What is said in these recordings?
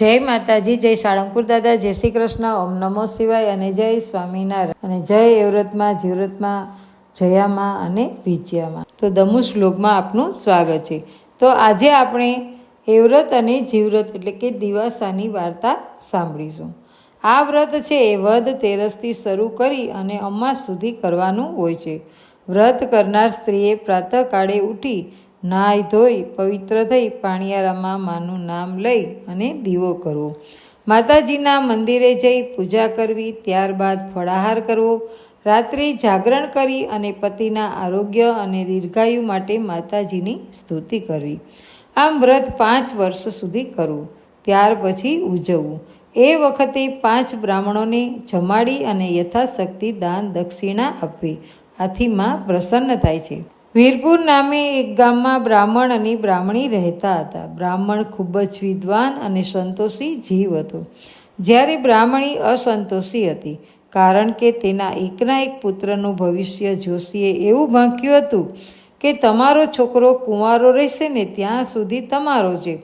જય માતાજી, જય સાળંગપુર દાદા, જય શ્રી કૃષ્ણ, ઓમ નમો શિવાય અને જય સ્વામિનારાયણ. અને જય એવ્રતમાં જીવ્રતમાં, જયામાં અને વિજયામાં. તો દમુ શ્લોકમાં આપનું સ્વાગત છે. તો આજે આપણે એવ્રત અને જીવ્રત એટલે કે દિવાસાની વાર્તા સાંભળીશું. આ વ્રત છે એ વદ તેરસથી શરૂ કરી અને અમાસ સુધી કરવાનું હોય છે. વ્રત કરનાર સ્ત્રીએ પ્રાતઃકાળે ઉઠી નાહી ધોઈ, પવિત્ર થઈ પાણીયારામાં માનું નામ લઈ અને દીવો કરવો. માતાજીના મંદિરે જઈ પૂજા કરવી, ત્યારબાદ ફળાહાર કરવો. રાત્રે જાગરણ કરી અને પતિના આરોગ્ય અને દીર્ઘાયુ માટે માતાજીની સ્તુતિ કરવી. આમ વ્રત પાંચ વર્ષ સુધી કરવું, ત્યાર પછી ઉજવવું. એ વખતે પાંચ બ્રાહ્મણોને જમાડી અને યથાશક્તિ દાન દક્ષિણા આપવી. આથી માં પ્રસન્ન થાય છે. વીરપુર નામે એક ગામમાં બ્રાહ્મણ અને બ્રાહ્મણી રહેતા હતા. બ્રાહ્મણ ખૂબ જ વિદ્વાન અને સંતોષી જીવ હતો. જ્યારે બ્રાહ્મણી અસંતોષી હતી, કારણ કે તેના એકના એક પુત્રનું ભવિષ્ય જોશીએ એવું ભાંક્યું હતું કે, તમારો છોકરો કુંવારો રહેશે ને ત્યાં સુધી તમારો છે.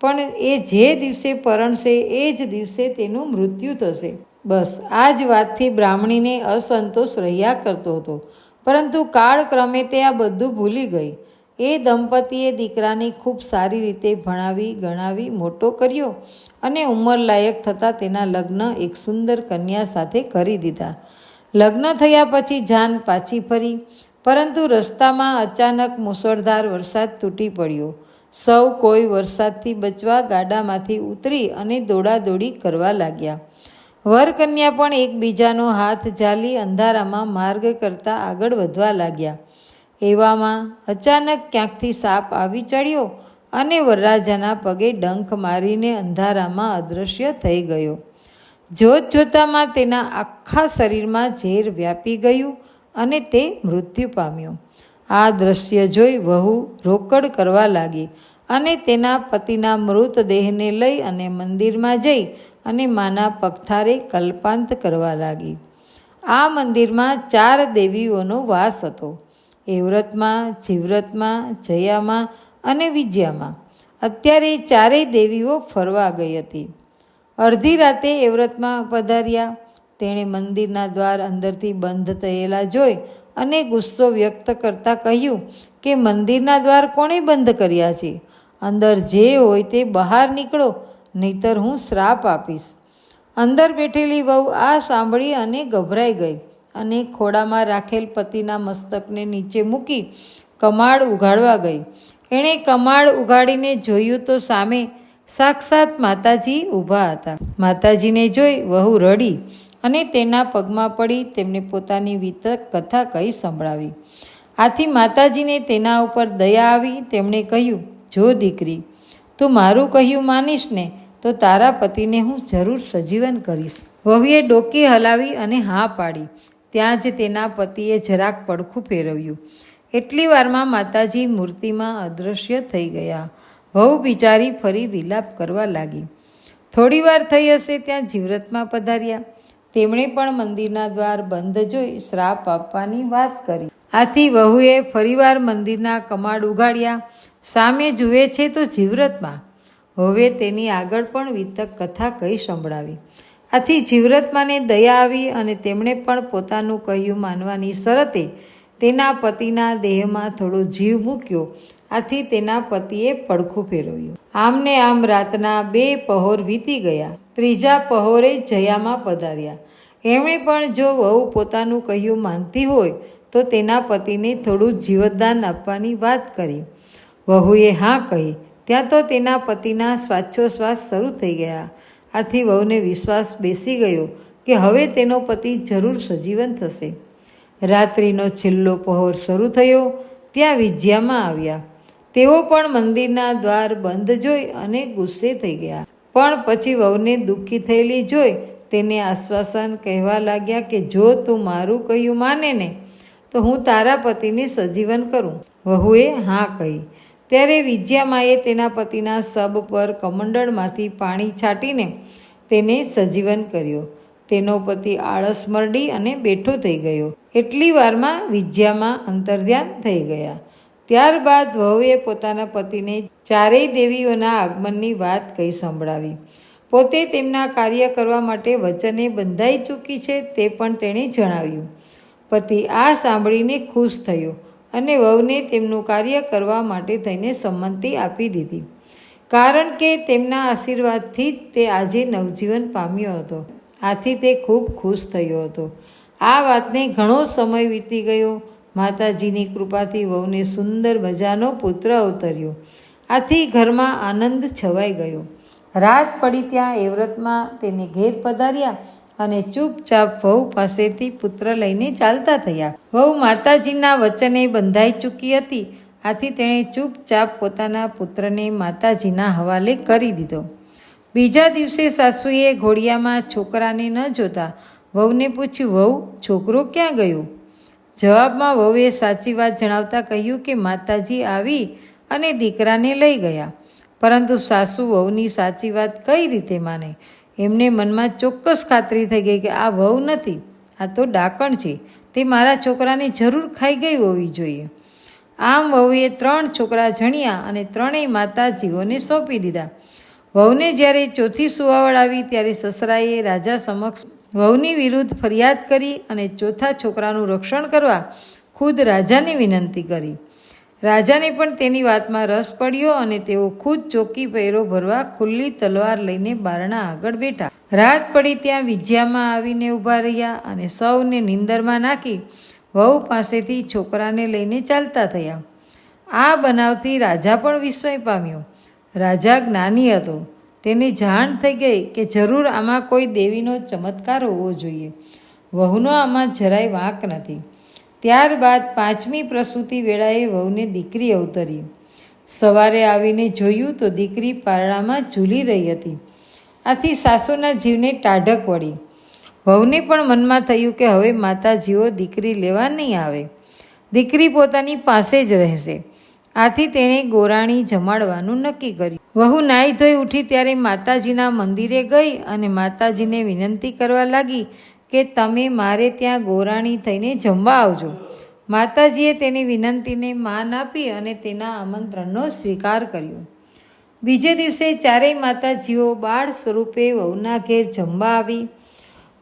પણ એ જે દિવસે પરણશે, એ જ દિવસે તેનું મૃત્યુ થશે. બસ, આ જ વાતથી બ્રાહ્મણીને અસંતોષ રહ્યા કરતો હતો. પરંતુ કાળક્રમે તે આ બધું ભૂલી ગઈ. એ દંપતીએ દીકરાને ખૂબ સારી રીતે ભણાવી, ગણાવી, મોટો કર્યો અને ઉંમરલાયક થતાં તેના લગ્ન એક સુંદર કન્યા સાથે કરી દીધા. લગ્ન થયા પછી જાન પાછી ફરી, પરંતુ રસ્તામાં અચાનક મુસળધાર વરસાદ તૂટી પડ્યો. સૌ કોઈ વરસાદથી બચવા ગાડામાંથી ઉતરી અને દોડાદોડી કરવા લાગ્યા. વરકન્યા પણ એકબીજાનો હાથ ઝાલી અંધારામાં માર્ગ કરતા આગળ વધવા લાગ્યા. એવામાં અચાનક ક્યાંકથી સાપ આવી ચડ્યો અને વરરાજાના પગે ડંખ મારીને અંધારામાં અદૃશ્ય થઈ ગયો. જોત જોતામાં તેના આખા શરીરમાં ઝેર વ્યાપી ગયું અને તે મૃત્યુ પામ્યો. આ દ્રશ્ય જોઈ વહુ રોકડ કરવા લાગી અને તેના પતિના મૃતદેહને લઈ અને મંદિરમાં જઈ અને માના પગથારે કલ્પાંત કરવા લાગી. આ મંદિરમાં ચાર દેવીઓનો વાસ હતો. એવ્રતમાં જીવ્રતમાં, જયામાં અને વિજયામાં. અત્યારે ચારેય દેવીઓ ફરવા ગઈ હતી. અડધી રાતે એવ્રતમાં પધાર્યા. તેણે મંદિરના દ્વાર અંદરથી બંધ થયેલા જોઈ અને ગુસ્સો વ્યક્ત કરતાં કહ્યું કે, મંદિરના દ્વાર કોણે બંધ કર્યા છે? અંદર જે હોય તે બહાર નીકળો નહીતર હું શ્રાપ આપીશ. અંદર બેઠેલી વહુ આ સાંભળી અને ગભરાઈ ગઈ અને ખોડામાં રાખેલ પતિના મસ્તકને નીચે મૂકી કમાડ ઉઘાડવા ગઈ. એણે કમાડ ઉઘાડીને જોયું તો સામે સાક્ષાત માતાજી ઊભા હતા. માતાજીને જોઈ વહુ રડી અને તેના પગમાં પડી તેમને પોતાની વિતક કથા કહી સંભળાવી. આથી માતાજીને તેના ઉપર દયા આવી. તેમણે કહ્યું, જો દીકરી, તું મારું કહ્યું માનીશ ને તો તારા પતિને હું જરૂર સજીવન કરીશ. વહુએ ડોકી હલાવી અને હા પાડી. ત્યાં જ તેના પતિએ જરાક પડખું ફેરવ્યું. એટલી વારમાં માતાજી મૂર્તિમાં અદૃશ્ય થઈ ગયા. વહુ બિચારી ફરી વિલાપ કરવા લાગી. થોડી વાર થઈ હશે ત્યાં જીવ્રતમાં પધાર્યા. તેમણે પણ મંદિરના દ્વાર બંધ જોઈ શ્રાપ આપવાની વાત કરી. આથી વહુએ ફરીવાર મંદિરના કમાડ ઉગાડ્યા સામે જુએ છે તો જીવ્રતમાં હવે તેની આગળ પણ વિતક કથા કહી સંભળાવી. આથી જીવ્રતમાને દયા આવી અને તેમણે પણ પોતાનું કહ્યું માનવાની શરતે તેના પતિના દેહમાં થોડો જીવ મૂક્યો. આથી તેના પતિએ પડખું ફેરવ્યું. આમને આમ રાતના બે પહોર વીતી ગયા. ત્રીજા પહોરે જયામાં પધાર્યા. એમણે પણ જો વહુ પોતાનું કહ્યું માનતી હોય, તો તેના પતિને થોડું જીવતદાન આપવાની વાત કરી. વહુએ હા કહી ત્યાં તો તેના પતિના શ્વાસોશ્વાસ શરૂ થઈ ગયા. આથી વહુને વિશ્વાસ બેસી ગયો કે હવે તેનો પતિ જરૂર સજીવન થશે. રાત્રિનો છેલ્લો પહોર શરૂ થયો, ત્યાં વિજ્યામાં આવ્યા. તેઓ પણ મંદિરના દ્વાર બંધ જોઈ અને ગુસ્સે થઈ ગયા. પણ પછી વહુને દુઃખી થયેલી જોઈ તેને આશ્વાસન કહેવા લાગ્યા કે, જો તું મારું કહ્યું માને ને તો હું તારા પતિને સજીવન કરું. વહુએ હા કહી. ત્યારે વિજયામાએ તેના પતિના સબ પર કમંડળમાંથી પાણી છાંટીને તેને સજીવન કર્યો. તેનો પતિ આળસ મરડી અને બેઠો થઈ ગયો. એટલી વારમાં વિજયામાં અંતર્ધ્યાન થઈ ગયા. ત્યારબાદ વહુએ પોતાના પતિને ચારેય દેવીઓના આગમનની વાત કહી સંભળાવી. પોતે તેમના કાર્ય કરવા માટે વચને બંધાઈ ચૂકી છે તે પણ તેણે જણાવ્યું. પતિ આ સાંભળીને ખુશ થયો. અને વહુને તેમનું કાર્ય કરવા માટે થઈને સંમતિ આપી દીધી. કારણ કે તેમના આશીર્વાદથી જ તે આજે નવજીવન પામ્યો હતો. આથી તે ખૂબ ખુશ થયો હતો. આ વાતને ઘણો સમય વીતી ગયો. માતાજીની કૃપાથી વહુને સુંદર મજાનો પુત્ર અવતર્યો. આથી ઘરમાં આનંદ છવાઈ ગયો. રાત પડી ત્યાં એવ્રતમાં તેને ઘેર પધાર્યા. અને ચૂપચાપ વહુ પાસેથી પુત્ર લઈને ચાલતા થયા. વહુ માતાજીના વચને બંધાઈ ચૂકી હતી. આથી તેણે ચૂપચાપ પોતાના પુત્રને માતાજીના હવાલે કરી દીધો. બીજા દિવસે સાસુએ ઘોડિયામાં છોકરાને ન જોતા વહુને પૂછ્યું, વહુ, છોકરો ક્યાં ગયો? જવાબમાં વહુએ સાચી વાત જણાવતા કહ્યું કે, માતાજી આવી અને દીકરાને લઈ ગયા. પરંતુ સાસુ વહુની સાચી વાત કઈ રીતે માને? એમને મનમાં ચોક્કસ ખાતરી થઈ ગઈ કે આ વહુ નથી, આ તો ડાકણ છે, તે મારા છોકરાને જરૂર ખાઈ ગઈ હોવી જોઈએ. આમ વહુએ ત્રણ છોકરા જણ્યા અને ત્રણેય માતાજીઓને સોંપી દીધા. વહુને જ્યારે ચોથી સુવાવડ આવી, ત્યારે સસરાએ રાજા સમક્ષ વહુની વિરુદ્ધ ફરિયાદ કરી અને ચોથા છોકરાનું રક્ષણ કરવા ખુદ રાજાને વિનંતી કરી. રાજાને પણ તેની વાતમાં રસ પડ્યો અને તેઓ ખુદ ચોકી પહેરો ભરવા ખુલ્લી તલવાર લઈને બારણા આગળ બેઠા. રાત પડી ત્યાં વિજ્યામાં આવીને ઊભા રહ્યા અને સૌને નિંદરમાં નાખી વહુ પાસેથી છોકરાને લઈને ચાલતા થયા. આ બનાવથી રાજા પણ વિસ્મય પામ્યો. રાજા જ્ઞાની હતો. તેને જાણ થઈ ગઈ કે જરૂર આમાં કોઈ દેવીનો ચમત્કાર હોવો જોઈએ. વહુનો આમાં જરાય વાંક નથી. ત્યારબાદ પાંચમી પ્રસૂતિ વેળાએ વહુને દીકરી અવતરી. સવારે આવીને જોયું તો દીકરી પારણામાં ઝૂલી રહી હતી. આથી સાસુના જીવને ટાઢક વળી. વહુને પણ મનમાં થયું કે હવે માતાજીઓ દીકરી લેવા નહીં આવે. દીકરી પોતાની પાસે જ રહેશે. આથી તેણે ગોરાણી જમાડવાનું નક્કી કર્યું. વહુ નાહી ધોઈ ઉઠી ત્યારે માતાજીના મંદિરે ગઈ અને માતાજીને વિનંતી કરવા લાગી કે તમે મારે ત્યાં ગોરાણી થઈને જમવા આવજો. માતાજીએ તેની વિનંતીને માન આપી અને તેના આમંત્રણનો સ્વીકાર કર્યો. બીજે દિવસે ચારેય માતાજીઓ બાળ સ્વરૂપે વહુના ઘેર જમવા આવી.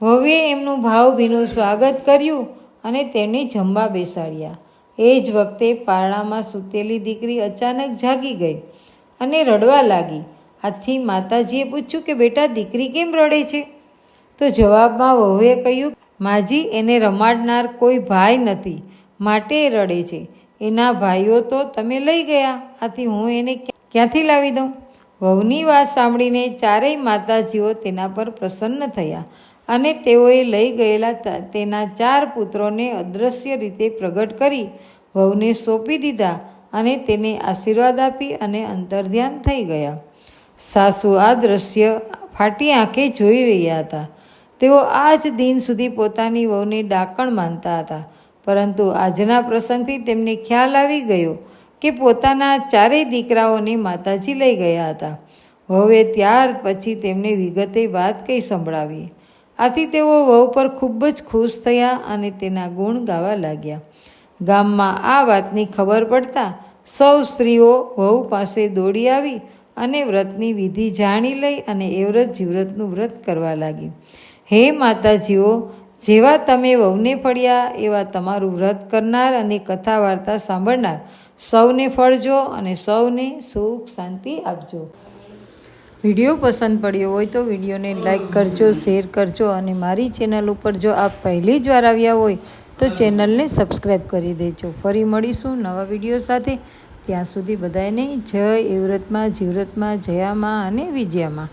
વહુએ એમનું ભાવભીનું સ્વાગત કર્યું અને તેમને જમવા બેસાડ્યા. એ જ વખતે પારણામાં સૂતેલી દીકરી અચાનક જાગી ગઈ અને રડવા લાગી. આથી માતાજીએ પૂછ્યું કે, બેટા, દીકરી કેમ રડે છે? તો જવાબમાં વહુએ કહ્યું, માજી, એને રમાડનાર કોઈ ભાઈ નથી, માટે રડે છે. એના ભાઈઓ તો તમે લઈ ગયા, આથી હું એને ક્યાંથી લાવી દઉં? વહુની વાત સાંભળીને ચારેય માતાજીઓ તેના પર પ્રસન્ન થયા અને તેઓએ લઈ ગયેલા તેના ચાર પુત્રોને અદૃશ્ય રીતે પ્રગટ કરી, વહુને સોંપી દીધા અને તેને આશીર્વાદ આપી અને અંતર્ધ્યાન થઈ ગયા. સાસુ આ દ્રશ્ય ફાટી આંખે જોઈ રહ્યા હતા. તેઓ આ જ દિન સુધી પોતાની વહુને ડાકણ માનતા હતા. પરંતુ આજના પ્રસંગથી તેમને ખ્યાલ આવી ગયો કે પોતાના ચારેય દીકરાઓને માતાજી લઈ ગયા હતા. વહુએ ત્યાર પછી તેમને વિગતે વાત કંઈ સંભળાવી. આથી તેઓ વહુ પર ખૂબ જ ખુશ થયા અને તેના ગુણ ગાવા લાગ્યા. ગામમાં આ વાતની ખબર પડતા સૌ સ્ત્રીઓ વહુ પાસે દોડી આવી અને વ્રતની વિધિ જાણી લઈ અને એ વ્રત જીવ્રતનું વ્રત કરવા લાગી. હે માતાજીઓ, જેવા તમે વહુને ફળ્યા, એવા તમારું વ્રત કરનાર અને કથા વાર્તા સાંભળનાર સૌને ફળજો અને સૌને સુખ શાંતિ આપજો. વીડિયો પસંદ પડ્યો હોય તો વિડીયોને લાઈક કરજો, શેર કરજો અને મારી ચેનલ ઉપર જો આપ પહેલી જ વાર આવ્યા હોય તો ચેનલને સબસ્ક્રાઈબ કરી દેજો. ફરી મળીશું નવા વીડિયો સાથે. ત્યાં સુધી બધાને જય એવ્રતમાં જીવ્રતમાં, જયામાં અને વિજયામાં.